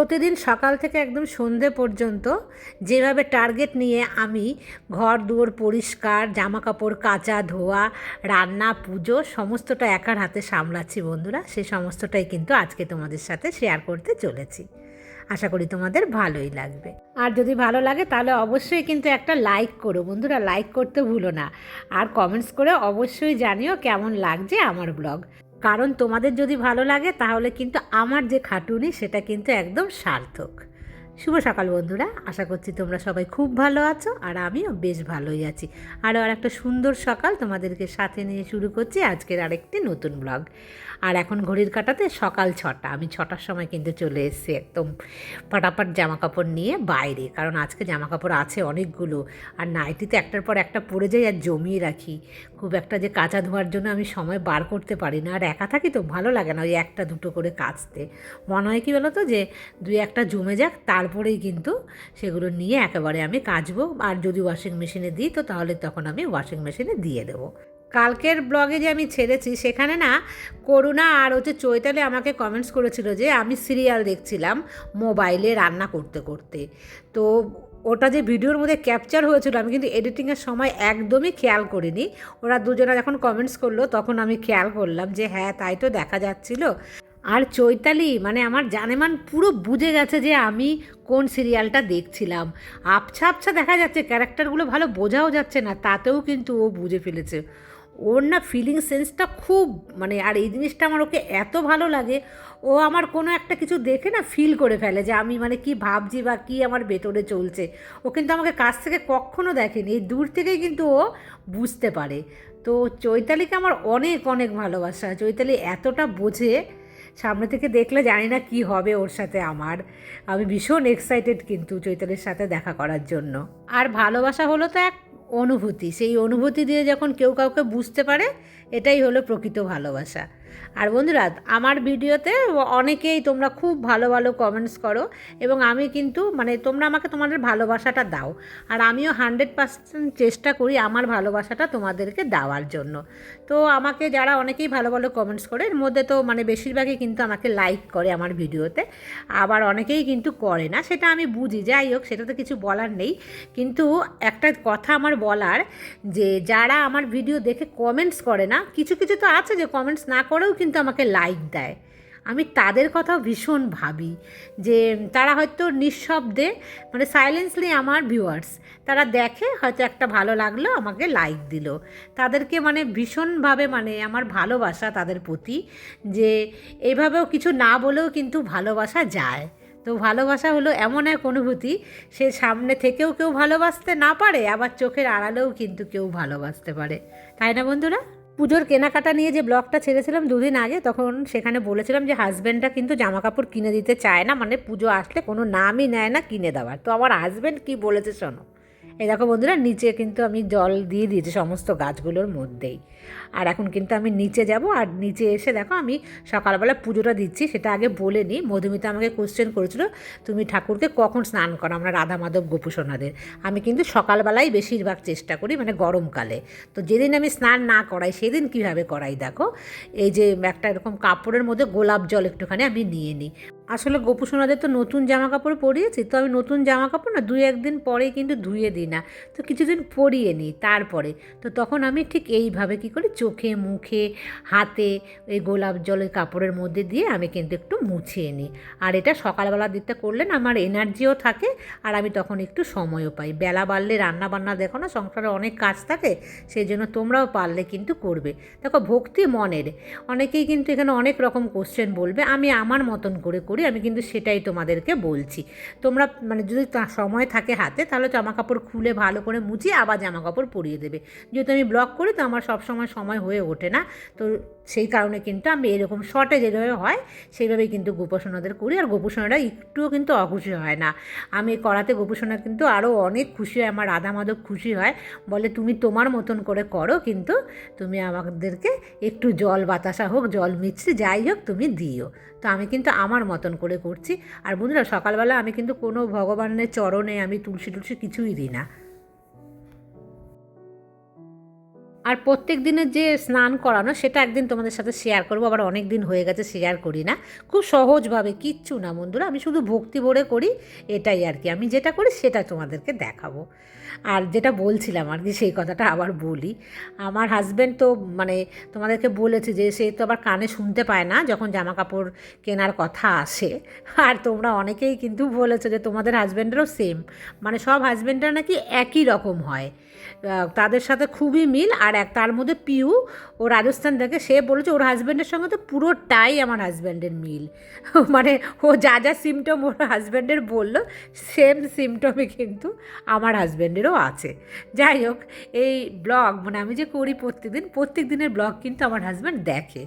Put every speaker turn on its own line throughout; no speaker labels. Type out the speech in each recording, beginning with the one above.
প্রতিদিন সকাল থেকে একদম সন্ধে পর্যন্ত যেভাবে টার্গেট নিয়ে আমি ঘর দুয়ার পরিষ্কার জামা কাপড় কাচা, ধোয়া, রান্না, পুজো সমস্তটা একার হাতে সামলাচ্ছি বন্ধুরা। সেই সমস্তটাই কিন্তু আজকে তোমাদের সাথে শেয়ার করতে চলেছি। আশা করি তোমাদের ভালোই লাগবে। আর যদি ভালো লাগে তাহলে অবশ্যই কিন্তু একটা লাইক করো বন্ধুরা। লাইক করতে ভুলো না। আর কমেন্টস করে অবশ্যই জানিও কেমন লাগছে আমার ব্লগ কারণ তোমাদের যদি ভালো লাগে তাহলে কিন্তু আমার যে খাটুনি সেটা কিন্তু একদম সার্থক। শুভ সকাল বন্ধুরা, আশা করছি তোমরা সবাই খুব ভালো আছো আর আমিও বেশ ভালোই আছি। আরও আর একটা সুন্দর সকাল তোমাদেরকে সাথে নিয়ে শুরু করছি আজকের আরেকটি নতুন ব্লগ আর এখন ঘড়ির কাটাতে সকাল ছটা, আমি ছটার সময় কিন্তু চলে এসেছি একদম ফটাফট জামা কাপড় নিয়ে বাইরে, কারণ আজকে জামা কাপড় আছে অনেকগুলো, আর নাইটিতে একটার পর একটা পরে যাই আর জমিয়ে রাখি। খুব একটা যে কাঁচা ধোয়ার জন্য আমি সময় বার করতে পারি না, আর একা থাকি তো ভালো লাগে না ওই একটা দুটো করে কাচতে। মনে হয় কি বলো তো যে দুই একটা জমে যাক তারপরেই কিন্তু সেগুলো নিয়ে একেবারে আমি কাচবো। আর যদি ওয়াশিং মেশিনে দিই, তো তাহলে তখন আমি ওয়াশিং মেশিনে দিয়ে দেবো। কালকের ব্লগে যে আমি ছেড়েছি, সেখানে না করুণা আর হচ্ছে চৈতালি আমাকে কমেন্টস করেছিল যে, আমি সিরিয়াল দেখছিলাম মোবাইলে রান্না করতে করতে। তো ওটা যে ভিডিওর মধ্যে ক্যাপচার হয়েছিল, আমি কিন্তু এডিটিংয়ের সময় একদমই খেয়াল করিনি। ওরা দুজনে যখন কমেন্টস করল, তখন আমি খেয়াল করলাম যে হ্যাঁ তাই তো দেখা যাচ্ছিল। আর চৈতালি মানে আমার জানেমান পুরো বুঝে গেছে যে আমি কোন সিরিয়ালটা দেখছিলাম। আবছা আবছা দেখা যাচ্ছে ক্যারেক্টারগুলো ভালো বোঝাও যাচ্ছে না, তাতেও কিন্তু ও বুঝে ফেলেছে। ওর না ফিলিং সেন্সটা খুব মানে আর এই জিনিসটা আমার ওকে এত ভালো লাগে, ও আমার কোনো একটা কিছু দেখে না ফিল করে ফেলে যে আমি মানে কি ভাবছি বা কি আমার ভেতরে চলছে। ও কিন্তু আমাকে কাছ থেকে কখনো দেখেনি, এই দূর থেকেই কিন্তু ও বুঝতে পারে। তো চৈতালিকে আমার অনেক অনেক ভালোবাসা। চৈতালি এতটা বোঝে সামনে থেকে দেখলে জানি না কি হবে ওর সাথে আমার। আমি ভীষণ এক্সাইটেড কিন্তু চৈতালির সাথে দেখা করার জন্য। আর ভালোবাসা হলো তো এক অনুভূতি। সেই অনুভূতি দিয়ে যখন কেউ কাউকে বুঝতে পারে, এটাই হলো প্রকৃত ভালোবাসা। আর বন্ধুরা, আমার ভিডিওতে অনেকেই তোমরা খুব ভালো ভালো কমেন্টস করো এবং আমি কিন্তু মানে তোমরা আমাকে তোমাদের ভালোবাসাটা দাও। আর আমিও হান্ড্রেড পার্সেন্ট চেষ্টা করি আমার ভালোবাসাটা তোমাদেরকে দেওয়ার জন্য। তো আমাকে যারা অনেকেই ভালো ভালো কমেন্টস করে, এর মধ্যে তো মানে বেশিরভাগই কিন্তু আমাকে লাইক করে আমার ভিডিওতে। আবার অনেকেই কিন্তু করে না, সেটা আমি বুঝি। যাই হোক, সেটা তো কিছু বলার নেই। কিন্তু একটা কথা আমার বলার যে, যারা আমার ভিডিও দেখে কমেন্টস করে না, কিছু কিছু তো আছে যে কমেন্টস না করেও কিন্তু আমাকে লাইক দেয়। আমি তাদের কথাও ভীষণ ভাবি যে তারা হয়তো নিঃশব্দে মানে সাইলেন্সলি আমার ভিউয়ার্স তারা দেখে হয়তো একটা ভালো লাগল, আমাকে লাইক দিল। তাদেরকে মানে ভীষণভাবে মানে আমার ভালোবাসা তাদের প্রতি যে এইভাবেও কিছু না বলেও কিন্তু ভালোবাসা যায়। তো ভালোবাসা হলো এমন এক অনুভূতি, সে সামনে থেকেও কেউ ভালোবাসতে না পারে, আবার চোখের আড়ালেও কিন্তু কেউ ভালোবাসতে পারে। তাই না বন্ধুরা? পুজোর কেনাকাটা নিয়ে যে ব্লগটা ছেড়েছিলাম দুদিন আগে, তখন সেখানে বলেছিলাম যে হাজব্যান্ডটা কিন্তু জামা কাপড় কিনে দিতে চায় না মানে পুজো আসলে কোনো নামই নেয় না কিনে দেওয়ার। তো আমার হাজব্যান্ড কি বলেছে শোনো? এই দেখো বন্ধুরা, নিচে কিন্তু আমি জল দিয়ে দিয়েছি সমস্ত গাছগুলোর মধ্যেই। আর এখন কিন্তু আমি নিচে যাব, আর নিচে এসে দেখো আমি সকালবেলা পুজোটা দিচ্ছি, সেটা আগে বলে নিই। মধুমিতা আমাকে কোশ্চেন করেছিল, তুমি ঠাকুরকে কখন স্নান করো? আমরা রাধা মাধব গোপুসোনাদের আমি কিন্তু সকালবেলাই বেশিরভাগ চেষ্টা করি মানে গরমকালে। তো যেদিন আমি স্নান না করাই, সেদিন কীভাবে করাই দেখো? এই যে একটা এরকম কাপড়ের মধ্যে গোলাপ জল একটুখানি আমি নিয়ে নিই। আসলে গোপুসোনাদের তো নতুন জামা কাপড় পরিয়েছি, তো আমি নতুন জামা কাপড় না দুই একদিন পরে কিন্তু ধুয়ে দিই না, তো কিছুদিন পরিয়ে নিই তারপরে, তো তখন আমি ঠিক এইভাবে কী করি, চোখে, মুখে, হাতে এই গোলাপ জলের কাপড়ের মধ্যে দিয়ে আমি কিন্তু একটু মুছিয়ে নিই, আর এটা সকালবেলার দিকটা করলে না আমার এনার্জিও থাকে, আর আমি তখন একটু সময়ও পাই, বেলা বাড়লে রান্না বান্না দেখো না সংসারে অনেক কাজ থাকে সেই জন্য তোমরাও পারলে কিন্তু করবে, দেখো ভক্তি মনের, অনেকেই কিন্তু এখানে অনেক রকম কোশ্চেন বলবে, আমি আমার মতন করে করি আমি কিন্তু সেটাই তোমাদেরকে বলছি। তোমরা মানে যদি সময় থাকে হাতে, তাহলে জামা কাপড় খুলে ভালো করে মুছিয়ে আবার জামা কাপড় পরিয়ে দেবে। যেহেতু আমি ব্লগ করি, তো আমার সব সময় সময় হয়ে ওঠে না। তো সেই কারণে কিন্তু আমি এরকম শর্টে যেভাবে হয়, সেইভাবেই কিন্তু গোপোষণাদের করি। আর গোপোষণারা একটুও কিন্তু অখুশি হয় না। আমি করাতে গোপোষণা কিন্তু আরও অনেক খুশি হয়, আমার রাধা মাধব খুশি হয়। বলে, তুমি তোমার মতন করে করো, কিন্তু তুমি আমাদেরকে একটু জল বাতাসা হোক, জল মিছরি যাই হোক তুমি দিও। তো আমি কিন্তু আমার মতন করে করছি। আর বন্ধুরা, সকালবেলা আমি কিন্তু কোনো ভগবানের চরণে আমি তুলসী টুলসি কিছুই দিই না। আর প্রত্যেক দিনের যে স্নান করানো, সেটা একদিন তোমাদের সাথে শেয়ার করব। আবার অনেক দিন হয়ে গেছে শেয়ার করি না। খুব সহজভাবে, কিচ্ছু না বন্ধুরা। আমি শুধু ভক্তি ভরে করি, এটাই আর কি। আমি যেটা করি, সেটা তোমাদেরকে দেখাবো। আর যেটা বলছিলাম আর কি, সেই কথাটা আবার বলি। আমার হাজব্যান্ড তো মানে তোমাদেরকে বলেছে যে, সে তো আবার কানে শুনতে পায় না যখন জামা কাপড় কেনার কথা আসে। আর তোমরা অনেকেই কিন্তু বলেছ যে, তোমাদের হাজব্যান্ডেরও সেম মানে সব হাজব্যান্ডরা নাকি একই রকম হয়। তাদের সাথে খুবই মিল, আর এক তার মধ্যে পিউ, ও রাজস্থান থেকে, সে বলেছে ওর হাজব্যান্ডের সঙ্গে তো পুরোটাই আমার হাজব্যান্ডের মিল। মানে ও যা যা সিমটম ওর হাজব্যান্ডের বলল সেম সিমটমে কিন্তু আমার হাজব্যান্ডেরও আছে। যাই হোক, এই ব্লগ মানে আমি যে করি প্রত্যেকদিন প্রত্যেক দিনের ব্লগ কিন্তু আমার হাজব্যান্ড দেখে।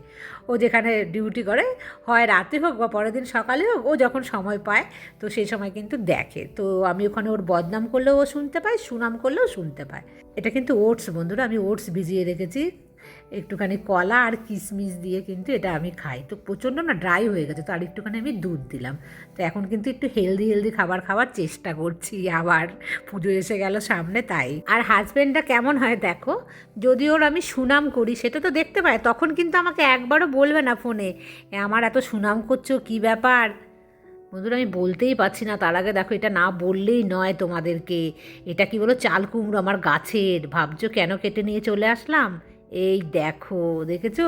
ও যেখানে ডিউটি করে, হয় রাতে হোক বা পরের দিন সকালে হোক, ও যখন সময় পায়, তো সেই সময় কিন্তু দেখে। তো আমি ওখানে ওর বদনাম করলেও ও শুনতে পায়, সুনাম করলেও শুনতে পায়। এটা কিন্তু ওটস বন্ধুরা, আমি ওটস ভিজিয়ে রেখেছি। একটুখানি কলা আর কিশমিশ দিয়ে কিন্তু এটা আমি খাই। তো প্রচণ্ড না ড্রাই হয়ে গেছে তো আর একটুখানি আমি দুধ দিলাম। তো এখন কিন্তু একটু হেলদি হেলদি খাবার খাওয়ার চেষ্টা করছি আবার পুজো এসে গেল সামনে তাই। আর হাজব্যান্ডটা কেমন হয় দেখো যদি ওর আমি সুনাম করি সেটা তো দেখতে পায় তখন কিন্তু আমাকে একবারও বলবে না ফোনে "এ, আমার এত সুনাম করছ কী ব্যাপার? বন্ধুরা আমি বলতেই পারছি না তার আগে দেখো এটা না বললেই নয় তোমাদেরকে। এটা কি বলো চাল কুমড়ো আমার গাছের ভাবছ কেন কেটে নিয়ে চলে আসলাম? এই দেখো, দেখেছ?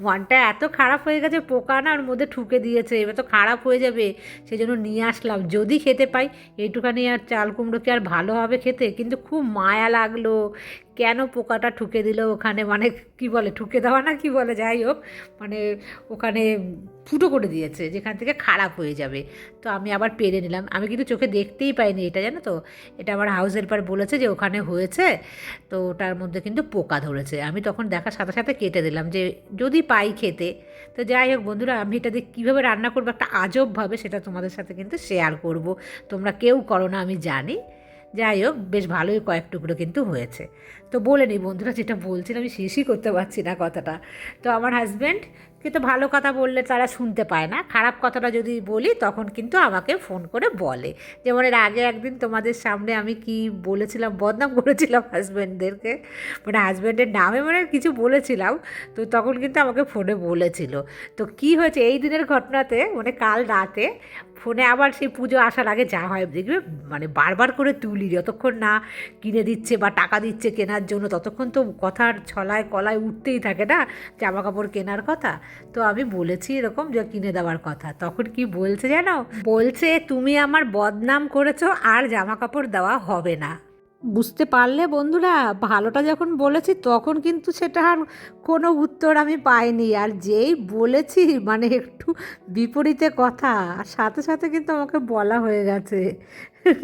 মনটা এত খারাপ হয়ে গেছে, পোকা না ওর মধ্যে ঠুকে দিয়েছে, এবার তো খারাপ হয়ে যাবে সেই জন্য নিয়ে আসলাম। যদি খেতে পাই, এইটুখানি আর চাল কুমড়ো কি আর ভালো হবে খেতে? কিন্তু খুব মায়া লাগল। কেন পোকাটা ঠুকে দিল ওখানে? মানে কি বলে, ঠুকে দেওয়া না কি বলে? যাই হোক মানে ওখানে ফুটো করে দিয়েছে, যেখান থেকে খারাপ হয়ে যাবে। তো আমি আবার পেরে নিলাম। আমি কিন্তু চোখে দেখতেই পাইনি এটা, জানো তো? এটা আমার হাউস হেল্পার বলেছে যে ওখানে হয়েছে, তো ওটার মধ্যে কিন্তু পোকা ধরেছে। আমি তখন দেখার সাথে সাথে কেটে দিলাম যে যদি পাই খেতে। তো যাই হোক বন্ধুরা, আমি এটা দিয়ে কীভাবে রান্না করব, একটা আজবভাবে সেটা তোমাদের সাথে কিন্তু শেয়ার করব। তোমরা কেউ করো না, আমি জানি। যাই হোক, বেশ ভালোই কয়েক টুকরো কিন্তু হয়েছে। তো বলে নিই বন্ধুরা, যেটা বলছিলাম আমি শেষই করতে পারছি না কথাটা। তো আমার হাজব্যান্ড কিন্তু ভালো কথা বললে তারা শুনতে পায় না। খারাপ কথাটা যদি বলি, তখন কিন্তু আমাকে ফোন করে বলে যেমন এর আগে একদিন তোমাদের সামনে আমি কি বলেছিলাম, বদনাম করেছিলাম হাজব্যান্ডদেরকে মানে হাজব্যান্ডের নামে মানে কিছু বলেছিলাম, তো তখন কিন্তু আমাকে ফোনে বলেছিল। তো কি হয়েছে, এই দিনের ঘটনাতে মানে কাল রাতে ফোনে আবার সেই পুজো আসার আগে যা হয়, দেখবে মানে বারবার করে তুলি, যতক্ষণ না কিনে দিচ্ছে বা টাকা দিচ্ছে কেনার জন্য, ততক্ষণ তো কথার ছলায় কলায় উঠতেই থাকে না জামা কাপড় কেনার কথা। তো আমি বলেছি এরকম যে কিনে দেওয়ার কথা। তখন কি বলছে জানো? বলছে, তুমি আমার বদনাম করেছ, আর জামা কাপড় দেওয়া হবে না। বুঝতে পারলে বন্ধুরা, ভালোটা যখন বলেছি, তখন কিন্তু সেটা আর কোনো উত্তর আমি পাইনি। আর যেই বলেছি মানে একটু বিপরীতে কথা সাথে সাথে কিন্তু আমাকে বলা হয়ে গেছে।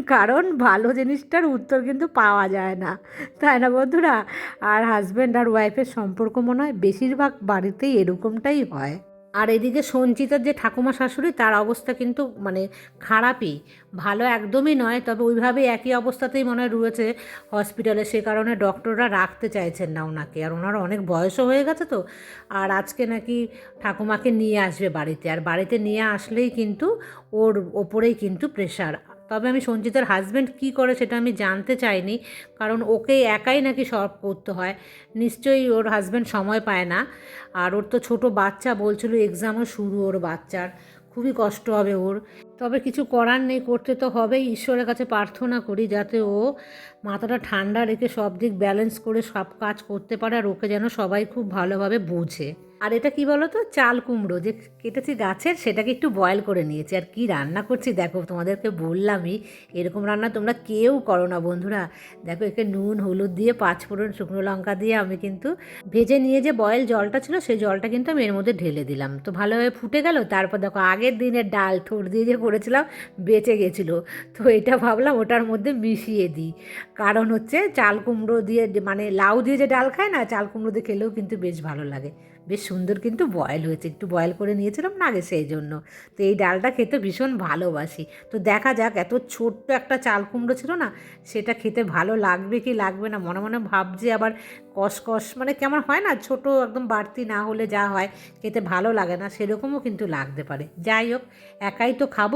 কারণ ভালো জিনিসটার উত্তর কিন্তু পাওয়া যায় না। তাই না বন্ধুরা? আর হাজব্যান্ড আর ওয়াইফের সম্পর্ক মনে হয় বেশিরভাগ বাড়িতেই এরকমটাই হয়। আর এদিকে সঞ্চিতার যে ঠাকুমা শাশুড়ি, তার অবস্থা কিন্তু মানে খারাপই। ভালো একদমই নয়, তবে ওইভাবেই একই অবস্থাতেই মনে হয় রয়েছে হসপিটালে সে কারণে ডক্টররা রাখতে চাইছেন না ওনাকে। আর ওনার অনেক বয়সও হয়ে গেছে তো। আর আজকে নাকি ঠাকুমাকে নিয়ে আসবে বাড়িতে। আর বাড়িতে নিয়ে আসলেই কিন্তু ওর ওপরেই কিন্তু প্রেশার তবে আমি সঞ্জিতার হাজব্যান্ড কি করে সেটা আমি জানতে চাইনি, কারণ ওকে একাই নাকি সব করতে হয়। নিশ্চয়ই ওর হাজব্যান্ড সময় পায় না। আর ওর তো ছোট বাচ্চা, বলছিল এক্সামও শুরু ওর বাচ্চার। খুবই কষ্ট হবে ওর। তবে কিছু করার নেই, করতে তো হবেই। ঈশ্বরের কাছে প্রার্থনা করি যাতে ও মাথাটা ঠান্ডা রেখে সব দিক ব্যালেন্স করে সব কাজ করতে পারে আর ওকে যেন সবাই খুব ভালোভাবে বোঝে। আর এটা কি বলো তো চাল কুমড়ো যে কেটেছি গাছের, সেটাকে একটু বয়েল করে নিয়েছি। আর কি রান্না করছি? দেখো, তোমাদেরকে বললামই, এরকম রান্না তোমরা কেউ করো না বন্ধুরা। দেখো, একে নুন, হলুদ দিয়ে পাঁচ পাঁচফোড়ন, শুকনো লঙ্কা দিয়ে আমি কিন্তু ভেজে নিয়ে যে বয়েল জলটা ছিল, সেই জলটা কিন্তু আমি এর মধ্যে ঢেলে দিলাম। তো ভালোভাবে ফুটে গেল, তারপর দেখো আগের দিনের ডাল থোড় দিয়ে যে করেছিলাম, বেঁচে গেছিল। তো এটা ভাবলাম ওটার মধ্যে মিশিয়ে দিই। কারণ হচ্ছে চাল কুমড়ো দিয়ে মানে লাউ দিয়ে যে ডাল খায় না, চাল কুমড়ো দিয়ে খেলেও কিন্তু বেশ ভালো লাগে। বেশ সুন্দর কিন্তু বয়েল হয়েছে। একটু বয়েল করে নিয়েছিলাম না আগে সেই জন্য। তো এই ডালটা খেতে ভীষণ ভালোবাসি। তো দেখা যাক, এত ছোট্ট একটা চাল কুমড়ো ছিল না, সেটা খেতে ভালো লাগবে কি লাগবে না? মনে মনে ভাবছি আবার কসকস মানে কেমন হয় না, ছোট একদম বাড়তি না হলে যা হয়, খেতে ভালো লাগে না, সেরকমও কিন্তু লাগতে পারে। যাই হোক, একাই তো খাব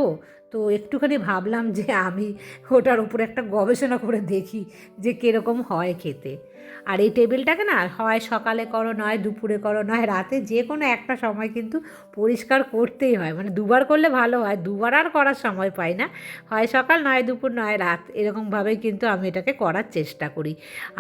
তো তো একটুখানি ভাবলাম যে আমি ওটার উপরে একটা গবেষণা করে দেখি যে কীরকম হয় খেতে। আর এই টেবিলটাকে না হয় সকালে করো, নয় দুপুরে করো, নয় রাতে যে কোনো একটা সময় কিন্তু পরিষ্কার করতেই হয়। মানে দুবার করলে ভালো হয়, দুবার আর করার সময় পাই না। হয় সকাল, নয় দুপুর, নয় রাত, এরকমভাবেই কিন্তু আমি এটাকে করার চেষ্টা করি।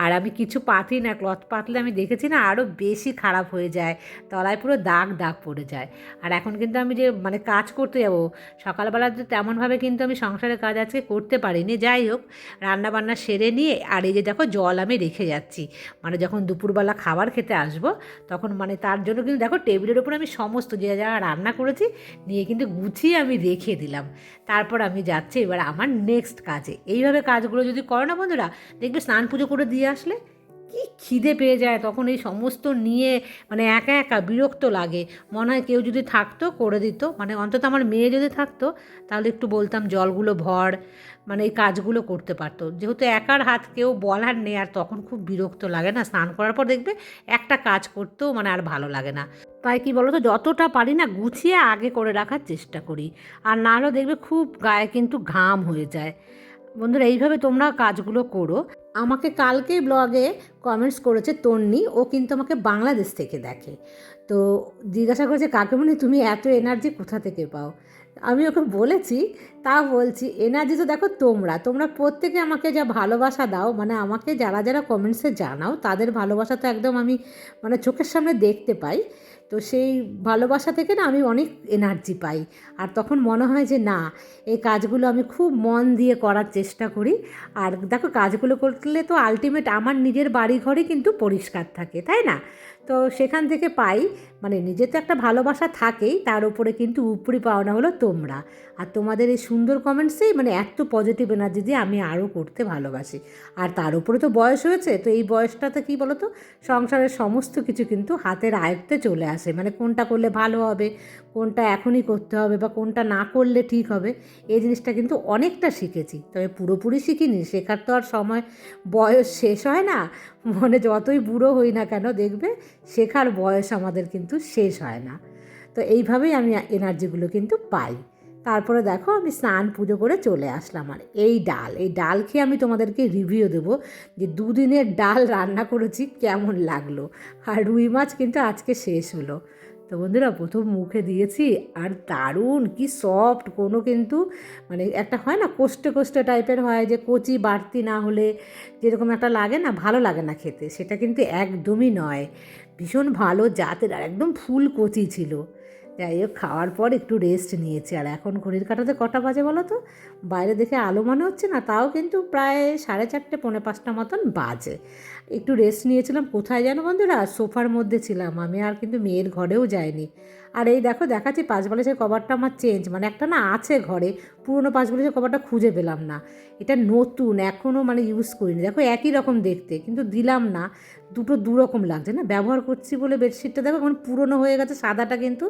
আর আমি কিছু পাতি না, ক্লথ পাতলে আমি দেখেছি না আরও বেশি খারাপ হয়ে যায়, তলায় পুরো দাগ দাগ পড়ে যায়। আর এখন কিন্তু আমি যে মানে কাজ করতে যাব, সকালবেলা তো তেমনভাবে কিন্তু আমি সংসারের কাজ আজকে করতে পারিনি। যাই হোক, রান্নাবান্না সেরে নিয়ে আর এই যে দেখো জল আমি রেখে যাচ্ছি। মানে যখন দুপুরবেলা খাবার খেতে আসব, তখন মানে তার জন্য কিন্তু দেখো টেবিলের ওপর আমি সমস্ত যে যা রান্না করেছি, নিয়ে কিন্তু গুছিয়ে আমি রেখে দিলাম। তারপর আমি যাচ্ছি এবার আমার নেক্সট কাজে। এইভাবে কাজগুলো যদি করো না বন্ধুরা, দেখবে স্নান পুজো করে দিয়ে আসলে কি খিদে পেয়ে যায় তখন এই সমস্ত নিয়ে মানে একা একা বিরক্ত লাগে। মনে হয় কেউ যদি থাকতো, করে দিত। মানে অন্তত আমার মেয়ে যদি থাকতো, তাহলে একটু বলতাম জলগুলো ভর মানে এই কাজগুলো করতে পারতো। যেহেতু একার হাত কেউ বলার নেই, আর তখন খুব বিরক্ত লাগে না। স্নান করার পর দেখবে একটা কাজ করতেও মানে আর ভালো লাগে না। তাই কি বলতো, যতটা পারি না গুছিয়ে আগে করে রাখার চেষ্টা করি। আর না হলেও দেখবে খুব গায়ে কিন্তু ঘাম হয়ে যায়। বন্ধুরা, এইভাবে তোমরা কাজগুলো করো। আমাকে কালকেই ব্লগে কমেন্টস করেছে তন্নি। ও কিন্তু আমাকে বাংলাদেশ থেকে দেখে। তো জিজ্ঞাসা করেছে কাকে মনে তুমি এত এনার্জি কোথা থেকে পাও? আমি ওকে বলেছি, তা বলছি, এনার্জি তো দেখো তোমরা তোমরা প্রত্যেকে আমাকে যা ভালোবাসা দাও মানে আমাকে যারা যারা কমেন্টসে জানাও, তাদের ভালোবাসা তো একদম আমি মানে চোখের সামনে দেখতে পাই। তো সেই ভালোবাসা থেকে না আমি অনেক এনার্জি পাই। আর তখন মনে হয় যে না, এই কাজগুলো আমি খুব মন দিয়ে করার চেষ্টা করি। আর দেখো কাজগুলো করলে তো আলটিমেট আমার নিজের বাড়ি ঘরই কিন্তু পরিষ্কার থাকে, তাই না? তো সেখান থেকে পাই মানে নিজের তো একটা ভালোবাসা থাকেই, তার উপরে কিন্তু উপরি পাওনা হলো তোমরা। আর তোমাদের এই সুন্দর কমেন্টসেই মানে এত পজিটিভ এনার্জি দিয়ে আমি আরও করতে ভালোবাসি। আর তার উপরে তো বয়স হয়েছে, তো এই বয়সটাতে কী বলো তো সংসারের সমস্ত কিছু কিন্তু হাতের আয়ত্তে চলে আসে। মানে কোনটা করলে ভালো হবে, কোনটা এখনই করতে হবে বা কোনটা না করলে ঠিক হবে, এই জিনিসটা কিন্তু অনেকটা শিখেছি। তবে পুরোপুরি শিখিনি, শেখার তো আর সময়, বয়স শেষ হয় না মানে যতই বুড়ো হই না কেন দেখবে শেখার বয়স আমাদের কিন্তু শেষ হয় না। তো এইভাবেই আমি এনার্জিগুলো কিন্তু পাই। তারপরে দেখো আমি স্নান পুজো করে চলে আসলাম আর এই ডাল। এই ডাল খেয়ে আমি তোমাদেরকে রিভিউ দেবো যে দুদিনের ডাল রান্না করেছি, কেমন লাগল? আর রুই মাছ কিন্তু আজকে শেষ হলো। তো বন্ধুরা, প্রথম মুখে দিয়েছি আর দারুণ কি সফট কোনো কিন্তু মানে একটা হয় না কোষ্টে কোষ্টে টাইপের হয় যে কচি বাড়তি না হলে যেরকম একটা লাগে না, ভালো লাগে না খেতে। সেটা কিন্তু একদমই নয়। ভীষণ ভালো জাতের আর একদম ফুল কচি ছিল। যাই হোক, খাওয়ার পর একটু রেস্ট নিয়েছি। আর এখন ঘড়ির কাটাতে কটা বাজে বলো তো? বাইরে দেখে আলো মনে হচ্ছে না, তাও কিন্তু প্রায় সাড়ে চারটে, পৌনে পাঁচটা মতন বাজে। একটু রেস্ট নিয়েছিলাম। কোথায় যেন বন্ধুরা, সোফার মধ্যে ছিলাম। আমি আর কিন্তু মেয়ের ঘরেও যাইনি। আর এই দেখো দেখাচ্ছি পাঁচ বালিশের কভারটা আমার চেঞ্জ মানে একটা না আছে ঘরে, পুরনো পাঁচ বালিশের কভারটা খুঁজে পেলাম না। এটা নতুন এখনও মানে ইউজ করিনি। দেখো একই রকম দেখতে, কিন্তু দিলাম না, দুটো দুরকম লাগছে না? ব্যবহার করছি বলে বেডশিটটা দেখো এখন পুরনো হয়ে গেছে, সাদাটা কিন্তু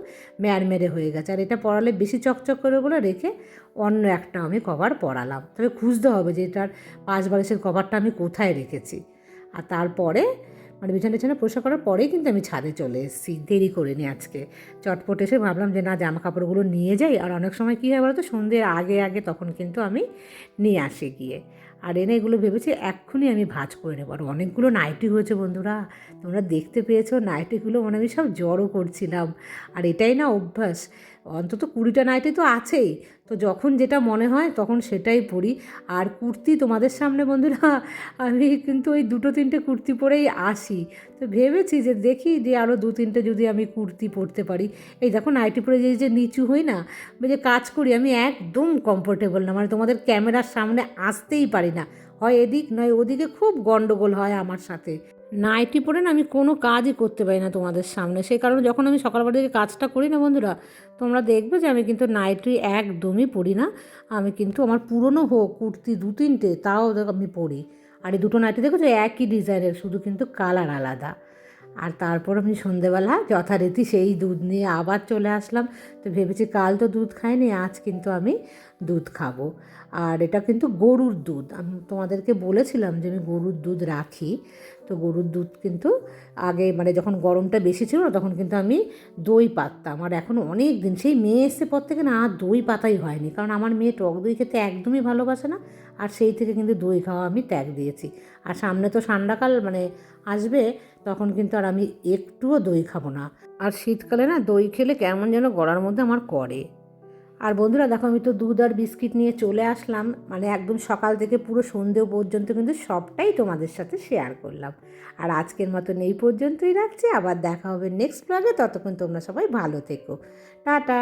মেরে হয়ে গেছে। আর এটা পরালে বেশি চকচক করে বলে রেখে অন্য একটা আমি কভার পরালাম। তবে খুঁজতে হবে যে এটার পাঁচ বালিশের কভারটা আমি কোথায় রেখেছি। আর তারপরে মানে বিছানা টিছানা পরিষ্কার করার পরেই কিন্তু আমি ছাদে চলে এসেছি। দেরি করিনি আজকে। চটপট এসে ভাবলাম যে না জামা কাপড়গুলো নিয়ে যাই। আর অনেক সময় কী হয় বলো তো সন্ধ্যের আগে আগে তখন কিন্তু আমি নিয়ে আসি গিয়ে। আর এনে এগুলো ভেবেছি এক্ষুনি আমি ভাজ করে নেব। আর অনেকগুলো নাইটি হয়েছে বন্ধুরা, তোমরা দেখতে পেয়েছ, নাইটিগুলো মানে আমি সব জড়ো করছিলাম। আর এটাই না অভ্যাস। অন্তত কুড়িটা নাইটি তো আছেই। তো যখন যেটা মনে হয় তখন সেটাই পরি। আর কুর্তি তোমাদের সামনে বন্ধুরা, আমি কিন্তু ওই দুটো তিনটে কুর্তি পরেই আসি। তো ভেবেছি যে দেখি যে আরও দু তিনটে যদি আমি কুর্তি পরতে পারি। এই দেখো নাইটি পরে যে যে নিচু হই না যে কাজ করি আমি একদম কমফোর্টেবল না। মানে তোমাদের ক্যামেরার সামনে আসতেই পারি না। হয় এদিক নয় ওদিকে খুব গন্ডগোল হয় আমার সাথে। নাইটি পরে না আমি কোনো কাজই করতে পারি না তোমাদের সামনে। সেই কারণে যখন আমি সকালবেলা দিকে কাজটা করি না বন্ধুরা, তোমরা দেখবে যে আমি কিন্তু নাইটি একদমই পরি না। আমি কিন্তু আমার পুরনো হোক, কুর্তি দু তিনটে, তাও আমি পরি। আর এই দুটো নাইটি দেখো যে একই ডিজাইনের, শুধু কিন্তু কালার আলাদা। আর তারপর আমি সন্ধেবেলা যথারীতি সেই দুধ নিয়ে আবার চলে আসলাম। তো ভেবেছি কাল তো দুধ খাইনি, আজ কিন্তু আমি দুধ খাব। আর এটা কিন্তু গরুর দুধ। আমি তোমাদেরকে বলেছিলাম যে আমি গরুর দুধ রাখি। তো গরুর দুধ কিন্তু আগে মানে যখন গরমটা বেশি ছিল না, তখন কিন্তু আমি দই পাততাম। আর এখন অনেক দিন, সেই মেয়ে এসছে পর থেকে না আর দই পাতাই হয়নি। কারণ আমার মেয়ে টক দই খেতে একদমই ভালোবাসে না, আর সেই থেকে কিন্তু দই খাওয়া আমি ত্যাগ দিয়েছি। আর সামনে তো ঠান্ডাকাল মানে আসবে, তখন কিন্তু আর আমি একটুও দই খাব না। আর শীতকালে না দই খেলে কেমন যেন গলার মধ্যে আমার করে। আর বন্ধুরা দেখো, আমি তো দুধ আর বিস্কিট নিয়ে চলে আসলাম। মানে একদম সকাল থেকে পুরো সন্ধে পর্যন্ত কিন্তু সবটাই তোমাদের সাথে শেয়ার করলাম। আর আজকের মতন এই পর্যন্তই রাখছি। আবার দেখা হবে নেক্সট ব্লগে ততক্ষণ তোমরা সবাই ভালো থেকো। টাটা!